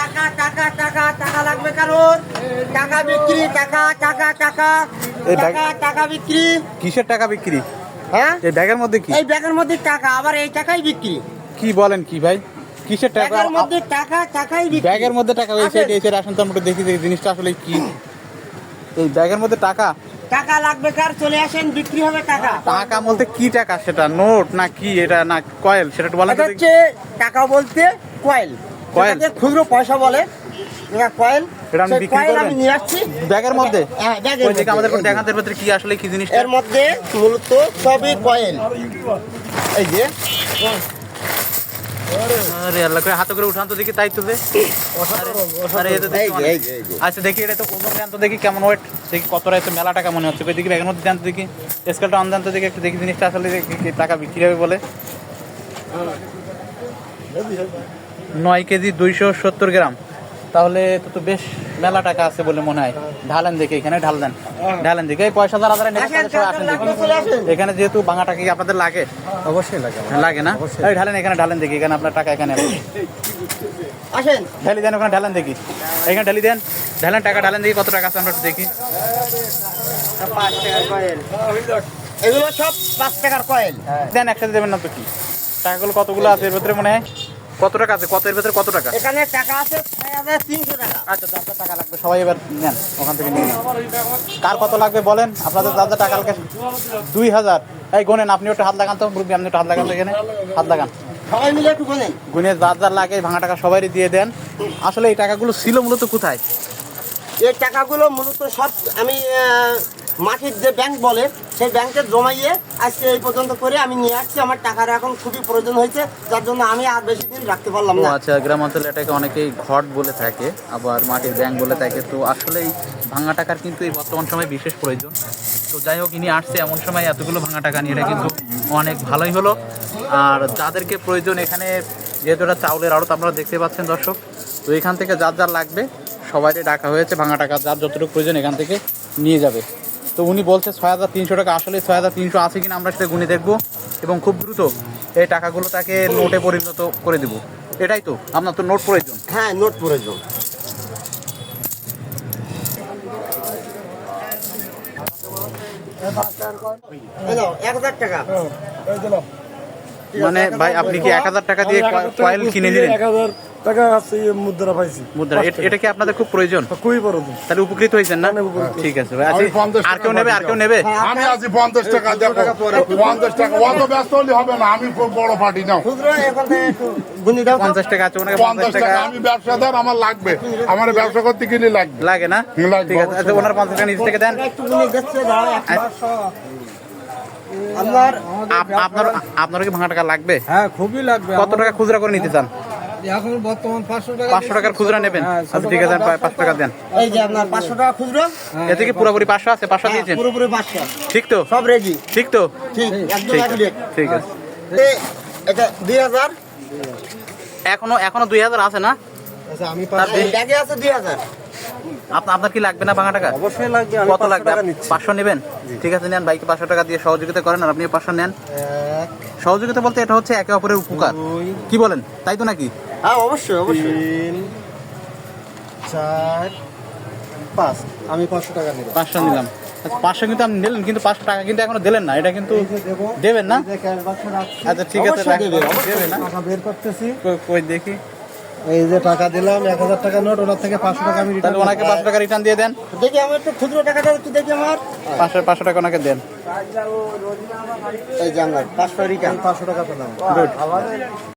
টাকা টাকা টাকা টাকা লাগবে কারণ টাকা বিক্রি টাকা টাকা টাকা। টাকা টাকা বিক্রি। কিসের টাকা বিক্রি? হ্যাঁ? এই ব্যাগের মধ্যে কি? এই ব্যাগের মধ্যে টাকা আবার এই টাকাই বিক্রি। কি বলেন কি ভাই? কিসের টাকা? ব্যাগের মধ্যে টাকা টাকাই বিক্রি। ব্যাগের মধ্যে টাকা। সাইড এই সাইড আসেন তো আমরা দেখি দেখি জিনিসটা আসলে কি? এই ব্যাগের মধ্যে টাকা? টাকা লাগবে কার? চলে আসেন বিক্রি হবে টাকা। টাকা বলতে কি টাকা? সেটা নোট না কি? এটা না কয়েল সেটা। হচ্ছে টাকা বলতে কয়েল কয়েল? খুচরো পয়সা বলে এটা কয়েল এটা সেই বিক্রি করবেন? আমি নিয়ে আসছি। ব্যাগের মধ্যে? হ্যাঁ ব্যাগের ওই আমাদের ভিতরে কি আসলে কি এর মধ্যে মূলত সবই কয়েল এই যে। আরে আল্লাহ করে হাতে করে উঠান তো দেখি তাই আরে এই। আচ্ছা দেখি এটা তো ওজন দেন তো দেখি কেমন ওয়েট দেখি কত রাইতে মেলা টাকা মনে হচ্ছে। দেখি ব্যাগের মধ্যে দেন তো দেখি। স্কেলটা অন দেন তো দেখি একটু দেখি জিনিসটা আসলে দেখি টাকা বিক্রি হবে বলে। নয় কেজি দুইশো সত্তর গ্রাম। তাহলে তো তো বেশ মেলা টাকা আছে বলে মনে হয়। ঢালেন দেখি এখানে ঢাল দেন। ঢালেন দেখি। এই পয়সা আসেন। এখানে যেহেতু বাঙা টাকা কি আপনাদের লাগে? অবশ্যই লাগে। লাগে না? এই ঢালেন এখানে ঢালেন দেখি এখানে আপনার টাকা এখানে আসেন। ঢালি দেন ওখানে ঢালেন দেখি। এখানে ঢালি দেন। ঢালেন টাকা ঢালেন দেখি কত টাকা আছে আমরা একটু দেখি। এগুলো সব পাঁচ টাকার কয়েল দেন একসাথে দেবেন না তো কি? টাকাগুলো কতগুলো আছে এর ভিতরে মনে হয়? কত টাকা আছে? কত এর ভিতরে কত টাকা? এখানে টাকা আছে ছয় হাজার তিনশো টাকা। আচ্ছা যার টাকা লাগবে সবাই এবার নেন ওখান থেকে নিয়ে কার কত লাগবে বলেন? আপনাদের যার টাকা লাগবে দুই হাজার। এই গোনেন আপনি একটু হাত লাগান তো মুরব্বী আপনি একটু হাত লাগান এখানে। হাত লাগান। সবাই মিলে একটু বলেন গুনে যার যার লাগে ভাঙা টাকা সবাই দিয়ে দেন। আসলে এই টাকাগুলো ছিল মূলত কোথায়? এই টাকাগুলো মূলত সব আমি মাটির যে ব্যাংক বলে সেই ব্যাংকে জমাইয়ে আজকে এই পর্যন্ত করে আমি নিয়ে আসছি। আমার টাকার এখন খুবই প্রয়োজন হয়েছে যার জন্য আমি আর বেশি দিন রাখতে পারলাম না। আচ্ছা গ্রাম অঞ্চলে এটাকে অনেকেই ঘট বলে থাকে আবার মাটির ব্যাংক বলে থাকে। তো আসলে এই ভাঙা টাকার কিন্তু এই বর্তমান সময় বিশেষ প্রয়োজন। তো যাই হোক ইনি আসছে এমন সময় এতগুলো ভাঙা টাকা নিয়ে এটা কিন্তু অনেক ভালোই হলো। আর যাদেরকে প্রয়োজন এখানে যেহেতু এটা চাউলের আড়ত আপনারা দেখতে পাচ্ছেন দর্শক তো এখান থেকে যার যার লাগবে সবাইকে ডাকা হয়েছে ভাঙা টাকা যার যতটুকু প্রয়োজন এখান থেকে নিয়ে যাবে। তো উনি বলছে ছয় হাজার তিনশো টাকা আসলে ছয় হাজার তিনশো আছে কিনা আমরা সেটা গুনে দেখব এবং খুব দ্রুত এই টাকাগুলো তাকে নোটে পরিণত করে দেবো। এটাই তো আপনার তো নোট প্রয়োজন। হ্যাঁ নোট প্রয়োজন। এক হাজার টাকা। মানে ভাই আপনি কি এক হাজার টাকা দিয়ে কয়েল কিনে নিলেন? এক হাজার টাকা আছে এই মুদ্রা পাইছি। মুদ্রা এটা কি আপনাদের খুব প্রয়োজন? খুবই বড় তাহলে উপকৃত হয়েছেন না? ঠিক আছে ভাই আমি 50 আর কেউ নেবে? আর কেউ নেবে? আমি আছি পঞ্চাশ টাকা দেখো পঞ্চাশ টাকা। অত ব্যস্ত হলে হবে না আমি খুব বড় পার্টি নাও। খুচরো এখন একটু গুনি দাও। তো। পঞ্চাশ টাকা আছে ওনাকে পঞ্চাশ টাকা। আমি ব্যবসাদার আমার লাগবে। আমার ব্যবসা করতে গেলে লাগবে। লাগে না? ঠিক আছে আচ্ছা ওনার পঞ্চাশ টাকা নিচ থেকে দেন একটু গুনি দিচ্ছে দাও আচ্ছা। আপনার আপনার আপনার কি ভাঙা টাকা লাগবে? হ্যাঁ খুবই লাগবে। কত টাকা খুচরা করে নিতে চান? এখন বর্তমান পাঁচশো টাকা পাঁচশো টাকার খুচরা নেবেন? হ্যাঁ, আচ্ছা ঠিক আছে পাঁচশো টাকা দেন। এই যে আপনার পাঁচশো টাকা খুচরো? এতে কি পুরোপুরি পাঁচশো আছে? পাঁচশো হ্যাঁ, দিয়েছেন? পুরোপুরি পাঁচশো। ঠিক তো? সব রেডি ঠিক তো? ঠিক ঠিক। আছে এটা দুই হাজার? এখনও এখনও দুই হাজার আছে না? আচ্ছা আমি আছে দুই হাজার। আপনার কি লাগবে না ভাঙা টাকা? অবশ্যই লাগবে কত লাগবে? পাঁচশো নেবেন? ঠিক আছে নেন বাইকে পাঁচশো টাকা দিয়ে সহযোগিতা করেন আর আপনি পাঁচশো নেন। সহযোগিতা বলতে এটা হচ্ছে একে অপরের উপকার। কি বলেন? তাই তো নাকি? হ্যাঁ অবশ্যই অবশ্যই। চার পাঁচ। আমি পাঁচশো টাকা নেব পাঁচশো নিলাম। আচ্ছা, পাঁচশো কিন্তু আপনি নিলেন কিন্তু পাঁচশো টাকা কিন্তু এখনও দিলেন না। এটা কিন্তু দেবেন না? আচ্ছা ঠিক আছে অবশ্যই দেবে, রাখেন। দেবে না? বের করতেছি। কই দেখি। এই যে টাকা দিলাম এক হাজার টাকা নোট ওনার থেকে পাঁচশো টাকা আমি রিটার্ন ওনাকে পাঁচশো টাকা রিটার্ন দিয়ে দেন। দেখি আমার একটু খুচরো টাকা দাও একটু দেখি আমার। পাঁচশো পাঁচশো টাকা ওনাকে দেন। এই যে পাঁচশো রিটার্ন পাঁচশো টাকা পেলাম